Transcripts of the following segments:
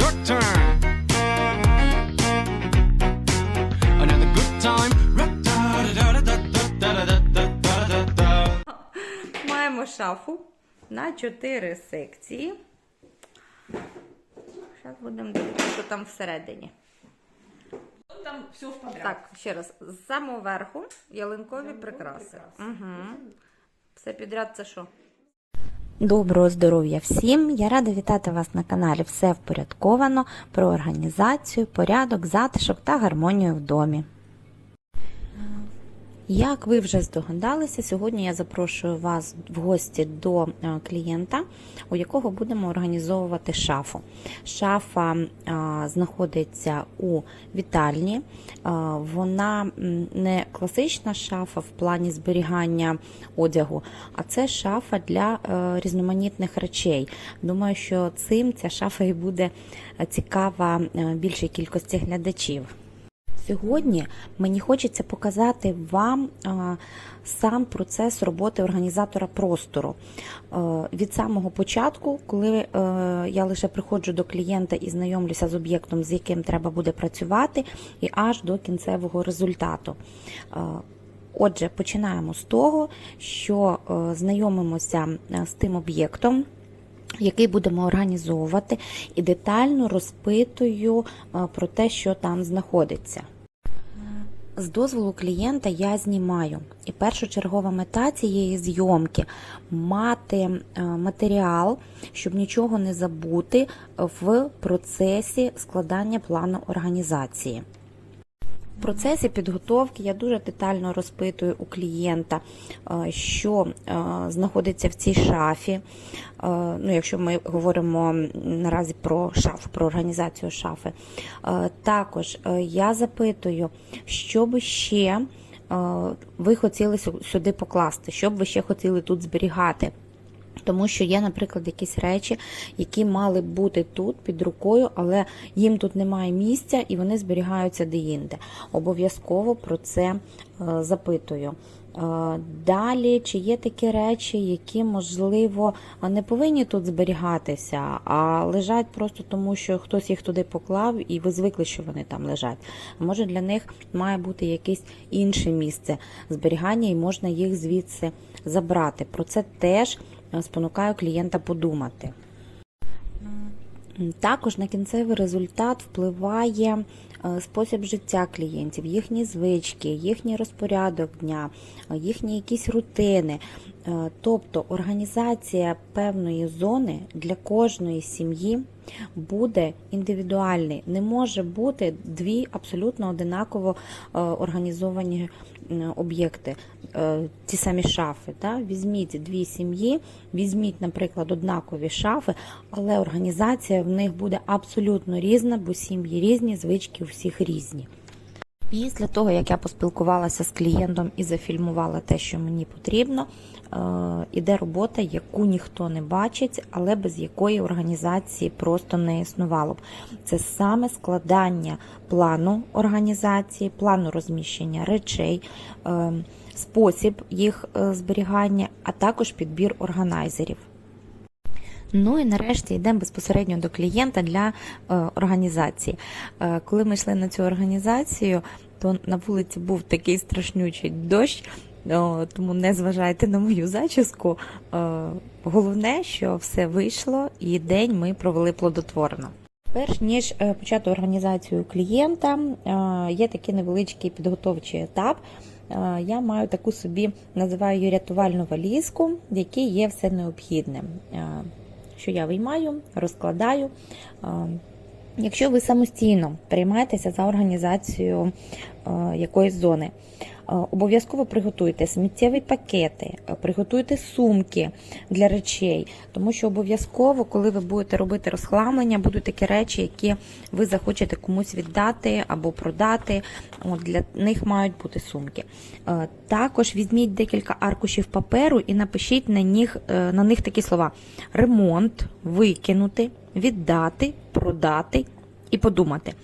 Your turn. Another good time. Маємо шафу на 4 секції. Зараз будемо дивитися, що там всередині. Там все в подряд. Так, ще раз. З самого верху ялинкові прикраси. прикраси. Угу. Все підряд це що? Доброго здоров'я всім! Я рада вітати вас на каналі Все впорядковано про організацію, порядок, затишок та гармонію в домі. Як ви вже здогадалися, сьогодні я запрошую вас в гості до е, клієнта, у якого будемо організовувати шафу. Шафа знаходиться у вітальні. Е, Вона не класична шафа в плані зберігання одягу, а це шафа для е, різноманітних речей. Думаю, що цим ця шафа і буде цікава більшій кількості глядачів. Сьогодні мені хочеться показати вам сам процес роботи організатора простору. Е, Від самого початку, коли е, я лише приходжу до клієнта і знайомлюся з об'єктом, з яким треба буде працювати, і аж до кінцевого результату. Е, Отже, починаємо з того, що знайомимося з тим об'єктом, який будемо організовувати, і детально розпитую про те, що там знаходиться. З дозволу клієнта я знімаю. І першочергова мета цієї зйомки мати е, матеріал, щоб нічого не забути в процесі складання плану організації. В процесі підготовки я дуже детально розпитую у клієнта, е, що е, знаходиться в цій шафі. Е, Ну, якщо ми говоримо наразі про шафу, про організацію шафи. Також я запитую, що би ще ви хотіли сю- сюди покласти, що б ви ще хотіли тут зберігати. Тому що є, наприклад, якісь речі, які мали бути тут під рукою, але їм тут немає місця і вони зберігаються деінде. Обов'язково про це е, запитую. Е, Далі, чи є такі речі, які, можливо, не повинні тут зберігатися, а лежать просто тому, що хтось їх туди поклав, і ви звикли, що вони там лежать. Може для них має бути якесь інше місце зберігання, і можна їх звідси забрати. Про це теж спонукаю клієнта подумати. Також на кінцевий результат впливає е, спосіб життя клієнтів, їхні звички, їхній розпорядок дня, е, їхні якісь рутини. Е, Тобто організація певної зони для кожної сім'ї буде індивідуальний. Не може бути дві абсолютно одинаково е, організовані об'єкти, Е, ті самі шафи. Да? Візьміть дві сім'ї, візьміть, наприклад, однакові шафи, але організація в них буде абсолютно різна, бо сім'ї різні, звички у всіх різні. Після того, як я поспілкувалася з клієнтом і зафільмувала те, що мені потрібно, е, іде робота, яку ніхто не бачить, але без якої організації просто не існувало б. Це саме складання плану організації, плану розміщення речей, е, спосіб їх е, зберігання, а також підбір органайзерів. Ну і нарешті йдемо безпосередньо до клієнта для е, організації. Е, коли ми йшли на цю організацію, то на вулиці був такий страшнючий дощ, тому не зважайте на мою зачіску. Головне, що все вийшло, і день ми провели плодотворно. Перш ніж почати організацію клієнта, є такий невеличкий підготовчий етап. Е, Я маю таку собі, називаю її рятувальну валізку, в якій є все необхідне, Е, що я виймаю, розкладаю. Е, Якщо ви самостійно приймаєтеся за організацію якоїсь зони, обов'язково приготуйте сміттєві пакети, е, приготуйте сумки для речей, тому що обов'язково, коли ви будете робити розхламлення, будуть такі речі, які ви захочете комусь віддати або продати. От для них мають бути сумки. Е, Також візьміть декілька аркушів паперу і напишіть на них, е, на них такі слова: ремонт, викинути, віддати, продати і подумати.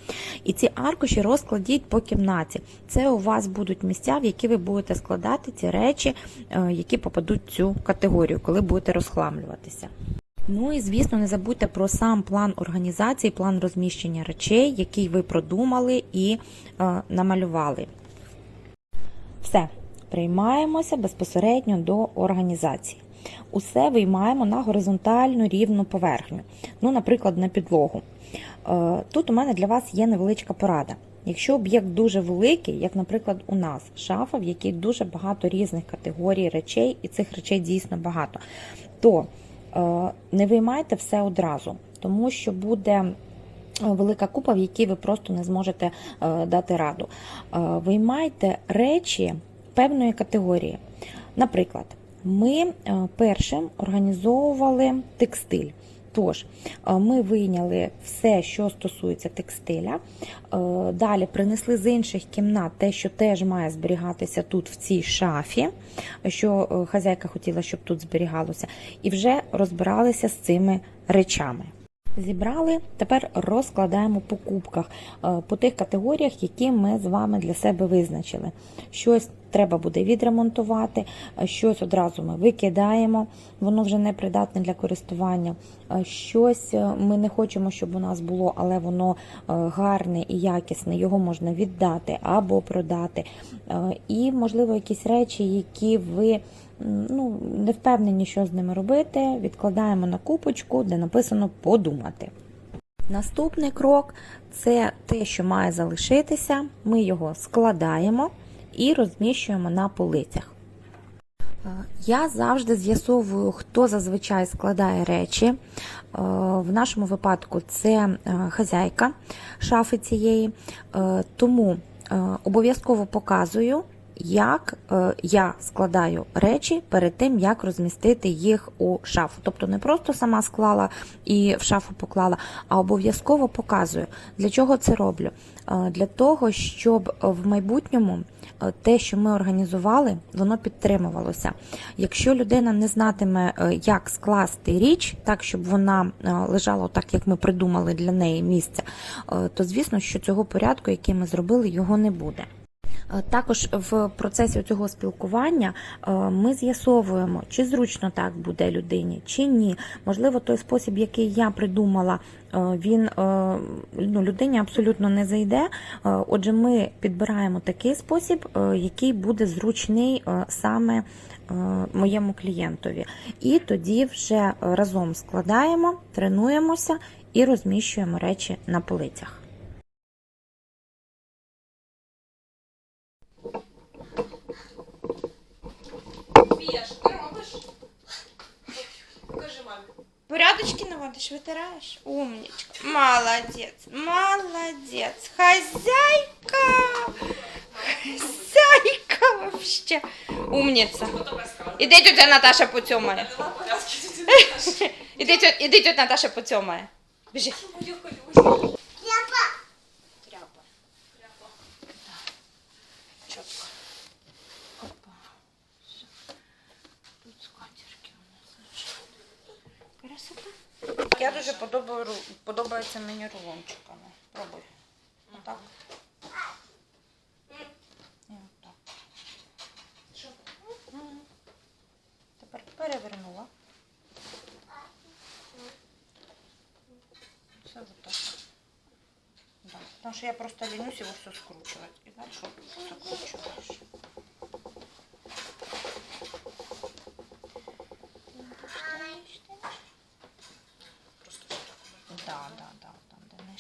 І ці аркуші розкладіть по кімнаті. Це у вас будуть місця, в які ви будете складати ті речі, е, які попадуть в цю категорію, коли будете розхламлюватися. Ну і звісно, не забудьте про сам план організації, план розміщення речей, який ви продумали і е, намалювали. Все, приймаємося безпосередньо до організації. Усе виймаємо на горизонтальну рівну поверхню, ну, наприклад, на підлогу. Е, Тут у мене для вас є невеличка порада. Якщо об'єкт дуже великий, як, наприклад, у нас шафа, в якій дуже багато різних категорій речей, і цих речей дійсно багато, то е, не виймайте все одразу, тому що буде е, велика купа, в якій ви просто не зможете дати раду. Виймайте речі певної категорії. Наприклад, ми першим організовували текстиль. Тож, е, ми вийняли все, що стосується текстиля. Е, Далі принесли з інших кімнат те, що теж має зберігатися тут в цій шафі, що е, хазяйка хотіла, щоб тут зберігалося, і вже розбиралися з цими речами. Зібрали, тепер розкладаємо по кубках, е, по тих категоріях, які ми з вами для себе визначили. Щось треба буде відремонтувати, е, щось одразу ми викидаємо, воно вже не придатне для користування. Е, Щось ми не хочемо, щоб у нас було, але воно гарне і якісне, його можна віддати або продати. І, можливо, якісь речі, які ви ну, не впевнені, що з ними робити, відкладаємо на купочку, де написано подумати. Наступний крок це те, що має залишитися. Ми його складаємо і розміщуємо на полицях. Е, Я завжди з'ясовую, хто зазвичай складає речі. Е, В нашому випадку це е, хазяйка шафи цієї, тому обов'язково показую, як е, я складаю речі перед тим, як розмістити їх у шафу. Тобто не просто сама склала і в шафу поклала, а обов'язково показую. Для чого це роблю? Е, Для того, щоб в майбутньому е, те, що ми організували, воно підтримувалося. Якщо людина не знатиме, як скласти річ, так щоб вона лежала так, як ми придумали для неї місце, то звісно, що цього порядку, який ми зробили, його не буде. Е, Також в процесі цього спілкування е, ми з'ясовуємо, чи зручно так буде людині, чи ні. Можливо, той спосіб, який я придумала, е, він ну, людині абсолютно не зайде. Отже, ми підбираємо такий спосіб, який буде зручний саме моєму клієнтові. І тоді вже разом складаємо, тренуємося і розміщуємо речі на полицях. Порядочки наводишь, вытираешь? Умничка. Молодец, молодец. Хозяйка! Хозяйка вообще. Умница. Іди тетя Наташа поцьомає. Іди тетя, іди тетя Наташа поцьомає. Біжи. Мою колюшку. Тряпа. Чітко. Опа. Все. Тут скатерки у нас лежать. Я дуже подобаю, подобається мені рулончиками. Пробуй. Отак. І отак. Тепер перевернула. Все отак. Да. Потому что я просто ленюсь его все скручивать. И дальше вот закручиваешь. Да, да, да,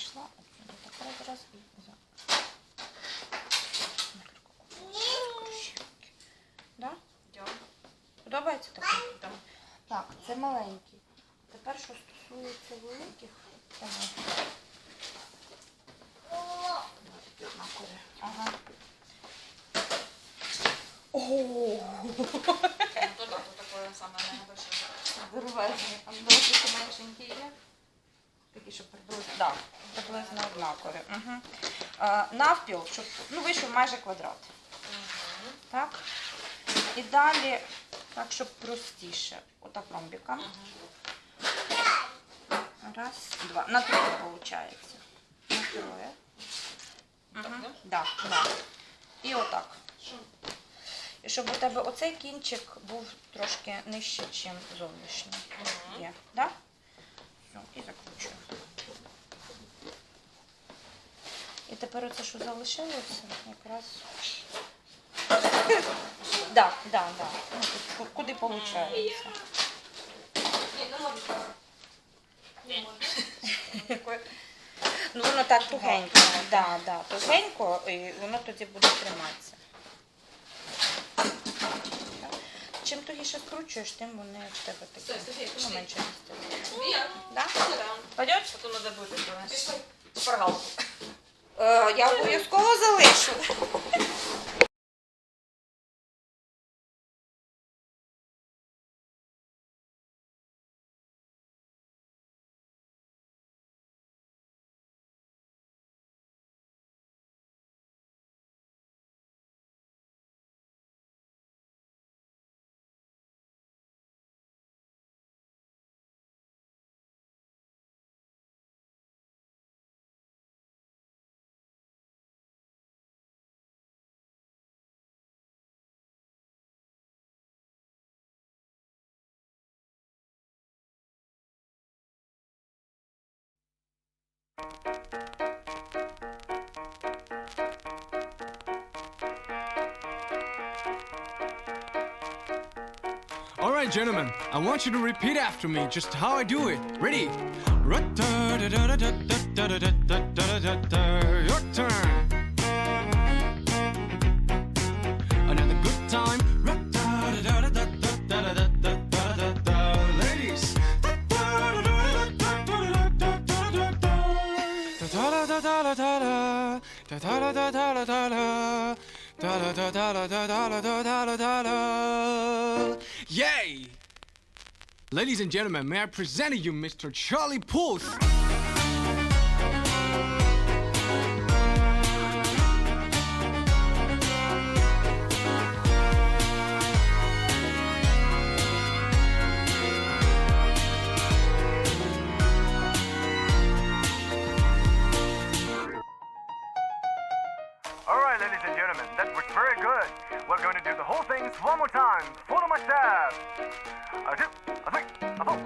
не так раз, раз і за. Да? Подобається таке? Так. Так, це маленький. Тепер, що стосується великих. Ага. Ого! Ну. Здоровезні. А досить меншенькі є. Такі, щоб да, приблизно однакові. Угу. А, навпіл, щоб ну, вийшов майже квадрат. Так. І далі, так, щоб простіше. Отак ромбіком. Раз, два. На троє виходить. На Троє. Так, да? Да, да. І отак. І щоб у тебе оцей кінчик був трошки нижче, ніж зовнішній. Мгм. Є, да? Ну, і закручую. І тепер оце, що залишилося, якраз. Да, да, да. Ну, тут ку- куди виходить. Так. Можу. Ну, воно так тугенько. Да, да, тугенько, і воно тоді буде триматися. Чим тугіше скручуєш, тим вони в тебе такі ну, менше місця. Вія. Да? Пойдет? Потім треба буде принести. Шпаргалку. Е, я обов'язково залишу. All right, gentlemen, I want you to repeat after me just how I do it. Ready? Your turn. Yay! Ladies and gentlemen, may I present to you Mr. Charlie Puth? Ladies and gentlemen, that was very good. We're going to do the whole thing one more time. Follow my steps. A two, a three, a four.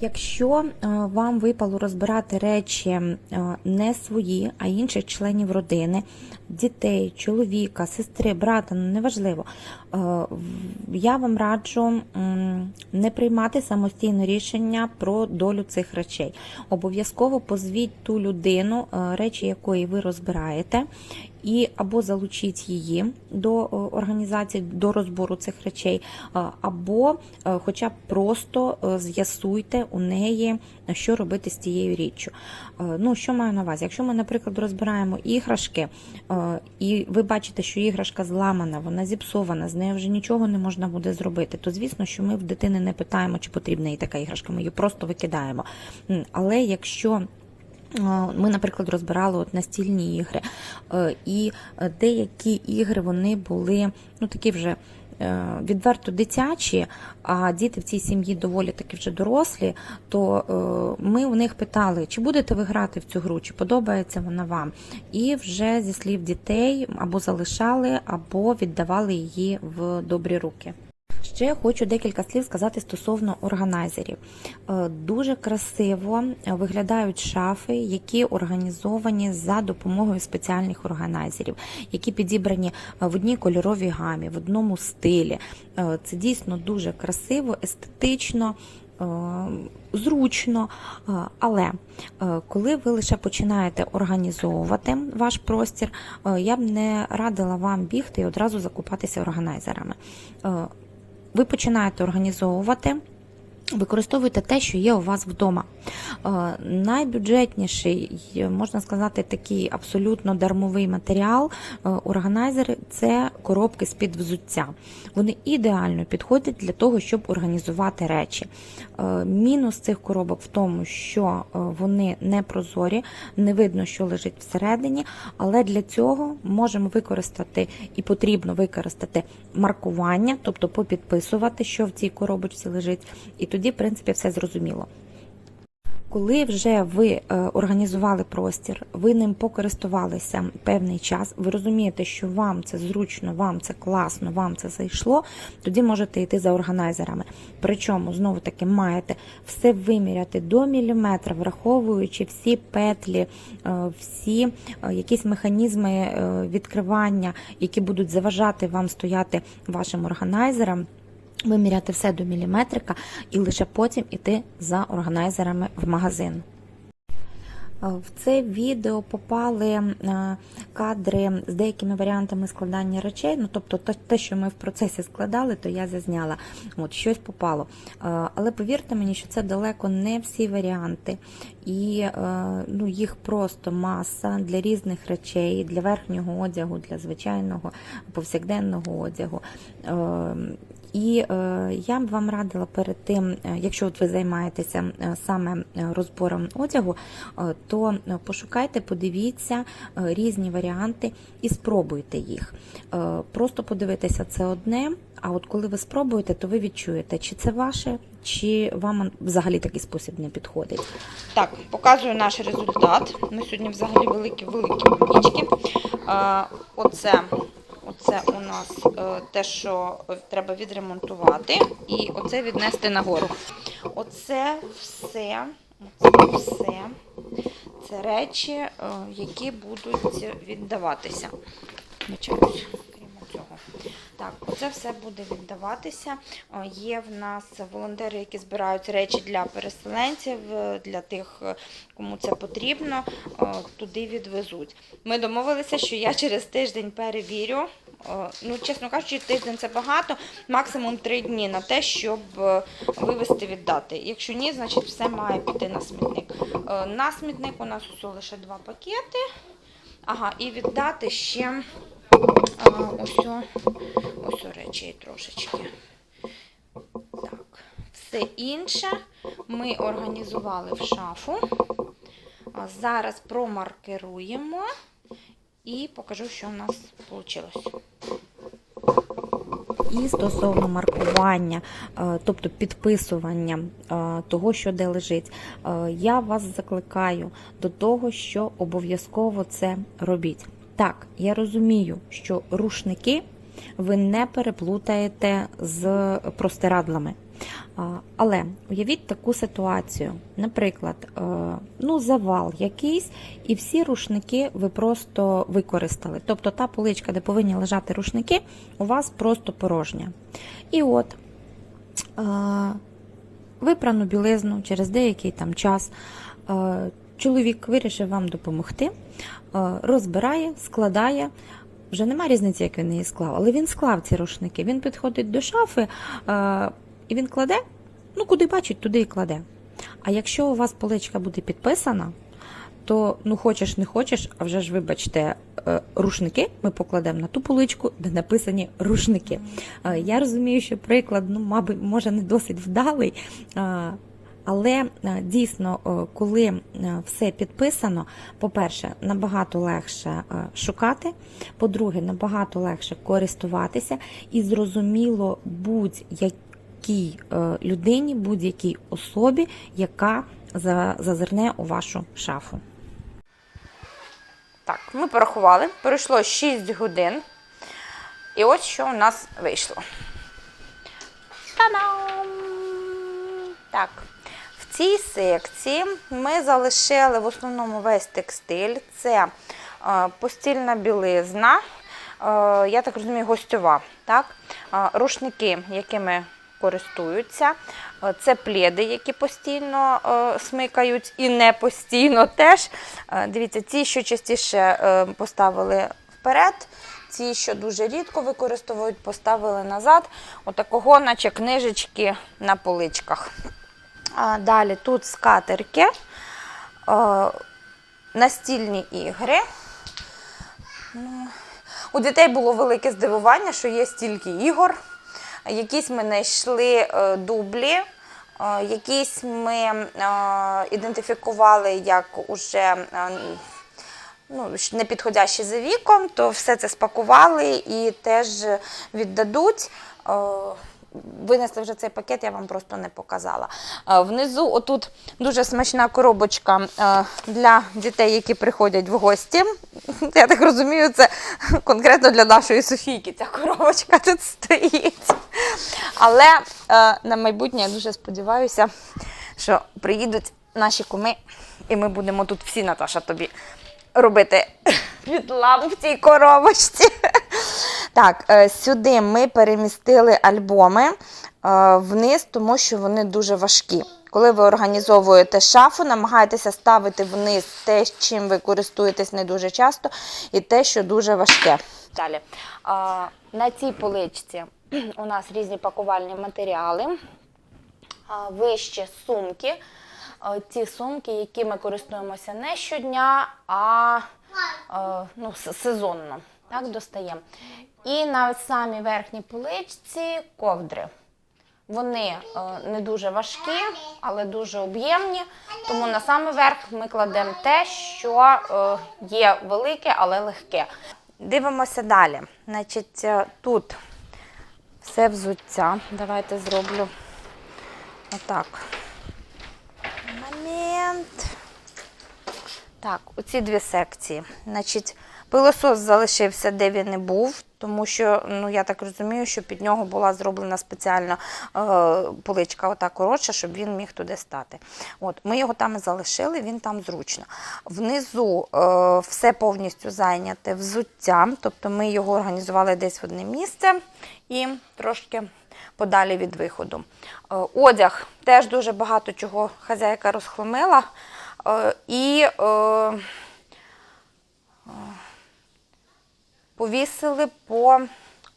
Якщо е, вам випало розбирати речі е, не свої, а інших членів родини, дітей, чоловіка, сестри, брата, ну неважливо, е, я вам раджу не приймати самостійно рішення про долю цих речей. Обов'язково позвіть ту людину, речі якої ви розбираєте, і або залучіть її до е, організації, до розбору цих речей, е, або е, хоча б просто з'ясуйте у неї, що робити з тією річчю. Ну, що маю на увазі? Якщо ми, наприклад, розбираємо іграшки, і ви бачите, що іграшка зламана, вона зіпсована, з нею вже нічого не можна буде зробити, то звісно, що ми в дитини не питаємо, чи потрібна їй така іграшка, ми її просто викидаємо. Але якщо Ми, наприклад, розбирали от настільні ігри, е, і е, деякі ігри вони були ну такі вже е, відверто дитячі, а діти в цій сім'ї доволі таки вже дорослі. То е, ми у них питали, чи будете ви грати в цю гру, чи подобається вона вам. І вже зі слів дітей або залишали, або віддавали її в добрі руки. Ще хочу декілька слів сказати стосовно органайзерів. Е, Дуже красиво виглядають шафи, які організовані за допомогою спеціальних органайзерів, які підібрані е, в одній кольоровій гамі, в одному стилі. Е, Це дійсно дуже красиво, естетично. е, Зручно, Е, але е, коли ви лише починаєте організовувати ваш простір, е, я б не радила вам бігти і одразу закупатися органайзерами. Ви починаєте організовувати. Використовуйте те, що є у вас вдома. Е, Найбюджетніший, е, можна сказати, такий абсолютно дармовий матеріал е, органайзери це коробки з-під взуття. Вони ідеально підходять для того, щоб організувати речі. Е, Мінус цих коробок в тому, що е, вони не прозорі, не видно, що лежить всередині, але для цього можемо використати і потрібно використати маркування, тобто попідписувати, що в цій коробочці лежить, і тоді, в принципі, все зрозуміло. Коли вже ви е, організували простір, ви ним покористувалися певний час, ви розумієте, що вам це зручно, вам це класно, вам це зайшло, тоді можете йти за органайзерами. Причому знову таки маєте все виміряти до міліметра, враховуючи всі петлі, е, всі е, якісь механізми відкривання, які будуть заважати вам стояти вашим органайзерам. Виміряти все до міліметрика і лише потім іти за органайзерами в магазин. Е, В це відео попали е, кадри з деякими варіантами складання речей. Ну, тобто, те- що ми в процесі складали, то я зазняла. От щось попало. Е, Але повірте мені, що це далеко не всі варіанти, і ну, їх просто маса для різних речей, для верхнього одягу, для звичайного повсякденного одягу. І е, я б вам радила перед тим, е, якщо от ви займаєтеся е, саме розбором одягу, то пошукайте, подивіться різні варіанти і спробуйте їх. Просто подивитися це одне. А от коли ви спробуєте, то ви відчуєте, чи це ваше, чи вам взагалі такий спосіб не підходить. Так, показую наш результат. Ми сьогодні взагалі великі великі умнічки. Е, Оце, оце у нас е, те, що треба відремонтувати, і оце віднести нагору. Оце все, оце все. Це речі, е, які будуть віддаватися. Вибачаюсь. Так, оце все буде віддаватися. Е, Є в нас волонтери, які збирають речі для переселенців, е, для тих, е, кому це потрібно, туди відвезуть. Ми домовилися, що я через тиждень перевірю. Ну, чесно кажучи, тиждень це багато, максимум три дні на те, щоб вивезти віддати. Якщо ні, значить все має піти на смітник. На смітник у нас усього лише два пакети. Ага, і віддати ще а, ось, ось о трошечки. Так, все інше ми організували в шафу. Зараз промаркеруємо і покажу, що у нас вийшло. І стосовно маркування, е, тобто підписування е, того, що де лежить, е, я вас закликаю до того, що обов'язково це робіть. Так, я розумію, що рушники ви не переплутаєте з простирадлами. Але уявіть таку ситуацію. Наприклад, е, ну, завал якийсь, і всі рушники ви просто використали. Тобто та поличка, де повинні лежати рушники, у вас просто порожня. І от е, випрану білизну через деякий там час. Чоловік вирішив вам допомогти, е, розбирає, складає. Вже немає різниці, як він її склав, але він склав ці рушники. Він підходить до шафи е, і він кладе, ну куди бачить, туди і кладе. А якщо у вас поличка буде підписана, то ну хочеш не хочеш, а вже ж вибачте, е, рушники ми покладемо на ту поличку, де написані рушники. Я розумію, що приклад, ну, мабуть, може не досить вдалий. Але е, дійсно, е, коли е, все підписано, по-перше, набагато легше шукати, по-друге, набагато легше користуватися і зрозуміло будь-якій людині, будь-якій особі, яка зазирне у вашу шафу. Так, ми порахували. Пройшло 6 годин. І ось що у нас вийшло. Та-дам! Так. Цій секції ми залишили в основному весь текстиль. Це е, постільна білизна, е, я так розумію, гостьова. Так? Е, рушники, якими користуються. Це пледи, які постійно смикають і не постійно теж. Дивіться, ті, що частіше поставили вперед, ті, що дуже рідко використовують, поставили назад. Отакого, наче книжечки на поличках. Далі тут скатерки, е, настільні ігри. Ну, У дітей було велике здивування, що є стільки ігор. Якісь ми знайшли е, дублі, е, якісь ми ідентифікували як уже ну, ж не підходящі за віком, то все це спакували і теж віддадуть. Винесли вже цей пакет, я вам просто не показала. Е, Внизу, отут дуже смачна коробочка е, для дітей, які приходять в гості. Я так розумію, це конкретно для нашої Софійки. Ця коробочка тут стоїть. Але е, на майбутнє я дуже сподіваюся, що приїдуть наші куми, і ми будемо тут всі, Наташа, тобі робити відламу в цій коробочці. Так, е, сюди ми перемістили альбоми е, вниз, тому що вони дуже важкі. Коли ви організовуєте шафу, намагайтеся ставити вниз те, чим ви користуєтесь не дуже часто, і те, що дуже важке. Далі. А, На цій поличці у нас різні пакувальні матеріали, а, вище сумки. А, Ті сумки, які ми користуємося не щодня, а е, ну, сезонно. Так, достаємо. І на самій верхній поличці ковдри. Вони е, не дуже важкі, але дуже об'ємні. Тому на самий верх ми кладемо те, що е, є велике, але легке. Дивимося далі. Значить, е, тут все взуття. Давайте зроблю отак. Момент. Так, оці дві секції. Значить, пилосос залишився, де він і був, тому що, ну я так розумію, що під нього була зроблена спеціальна е, поличка, ота коротша, щоб він міг туди стати. От, ми його там і залишили, він там зручно. Внизу е, все повністю зайняте взуттям, тобто ми його організували десь в одне місце і трошки подалі від виходу. Е, Одяг теж дуже багато чого хазяйка розхламила. Е, І е, повісили по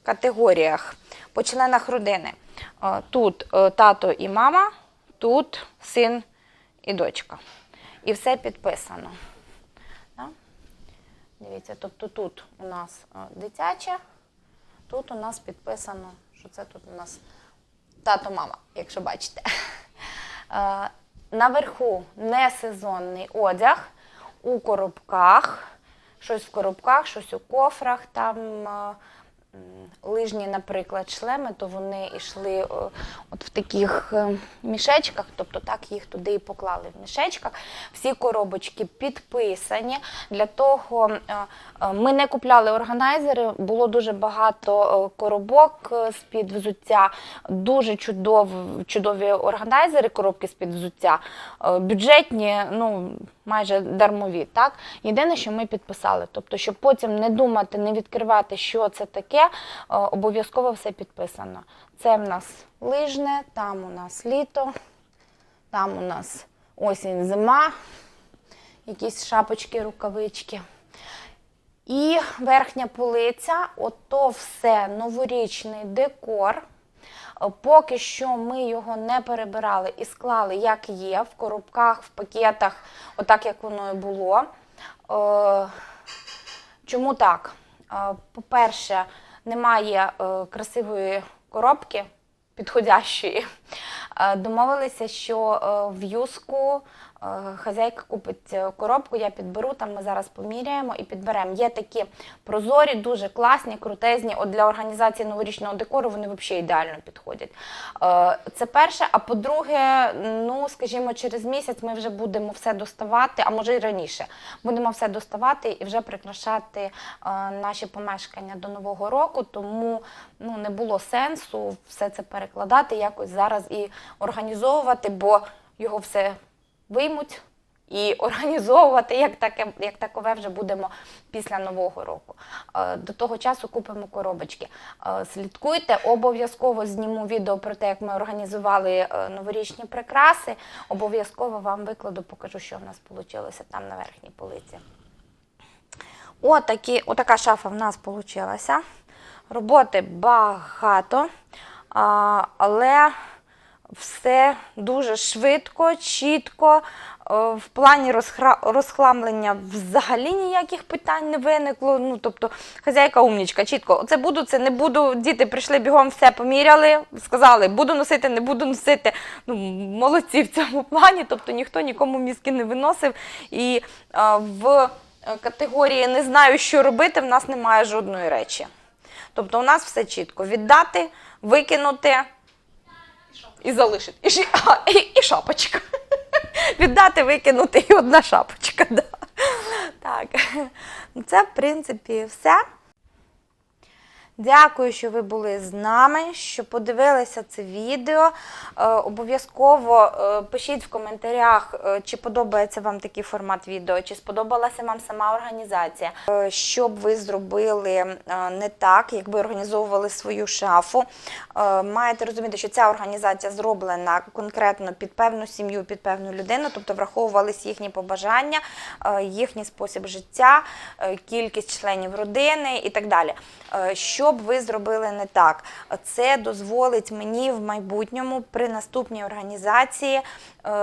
категоріях, по членах родини. Е, Тут е, тато і мама, тут син і дочка. І все підписано. Дивіться, тобто тут у нас е, дитяче, тут у нас підписано, що це тут у нас тато, мама, якщо бачите. Наверху несезонний одяг у коробках, щось в коробках, щось у кофрах. Там е, лижні, наприклад, шлеми, то вони йшли е, от в таких е, мішечках, тобто так їх туди і поклали в мішечках. Всі коробочки підписані. Для того ми не купляли органайзери, було дуже багато коробок з-під взуття, дуже чудов, чудові органайзери, коробки з-під взуття, бюджетні, ну майже дармові. Так? Єдине, що ми підписали. Тобто, щоб потім не думати, не відкривати, що це таке, е, обов'язково все підписано. Це в нас лижне, там у нас літо, там у нас осінь, зима, якісь шапочки, рукавички. І верхня полиця, ото все новорічний декор. Поки що ми його не перебирали і склали, як є, в коробках, в пакетах, отак як воно і було. Е, Чому так? Е, По-перше, немає е, красивої коробки підходящої. Домовилися, що в юску хазяйка купить е, коробку, я підберу, там ми зараз поміряємо і підберемо. Є такі прозорі, дуже класні, крутезні. От для організації новорічного декору вони взагалі ідеально підходять. Е, Це перше. А по-друге, ну скажімо, через місяць ми вже будемо все доставати, а може й раніше. Будемо все доставати і вже прикрашати е, наші помешкання до Нового року, тому ну, не було сенсу все це перекладати, якось зараз і організовувати, бо його все виймуть. І організовувати як таке, як такове вже будемо після нового року. Е, До того часу купимо коробочки. Е, Слідкуйте, обов'язково зніму відео про те, як ми організували е, новорічні прикраси. Обов'язково вам викладу, покажу, що в нас вийшло там на верхній полиці. Отакі, отака шафа в нас вийшла. Роботи багато, але все дуже швидко, чітко. Е, В плані розхламлення взагалі ніяких питань не виникло. Ну, тобто, хазяйка умнічка, чітко. Це буду, це не буду. Діти прийшли бігом, все поміряли, сказали, буду носити, не буду носити. Ну, молодці в цьому плані. Тобто ніхто нікому мізки не виносив. І е, в категорії не знаю, що робити, в нас немає жодної речі. Тобто у нас все чітко: віддати, викинути, І залишити. І, ші- а, і, і шапочка. Віддати, викинути і одна шапочка. Да. Так. Це, в принципі, все. Дякую, що ви були з нами, що подивилися це відео. Е, обов'язково е, пишіть в коментарях, е, чи подобається вам такий формат відео, чи сподобалася вам сама організація. Що б ви зробили не так, якби організовували свою шафу. Маєте розуміти, що ця організація зроблена конкретно під певну сім'ю, під певну людину, тобто враховувались їхні побажання, їхній спосіб життя, кількість членів родини і так далі. Е, Що б ви зробили не так? Це дозволить мені в майбутньому при наступній організації е,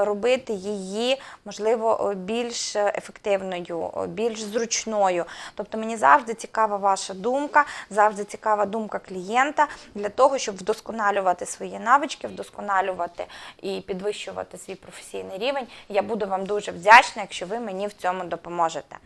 робити її, можливо, е, більш ефективною, е, більш зручною. Тобто мені завжди цікава ваша думка, завжди цікава думка клієнта для того, щоб вдосконалювати свої навички, вдосконалювати і підвищувати свій професійний рівень. Я буду вам дуже вдячна, якщо ви мені в цьому допоможете.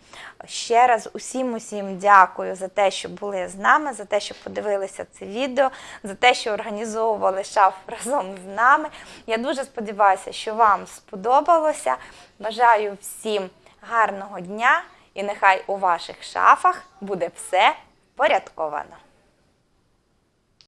Ще раз усім усім дякую за те, що були з нами, за те, що подивилися це відео, за те, що організовували шаф разом з нами. Я дуже сподіваюся, що вам сподобалося. Бажаю всім гарного дня і нехай у ваших шафах буде все порядковано.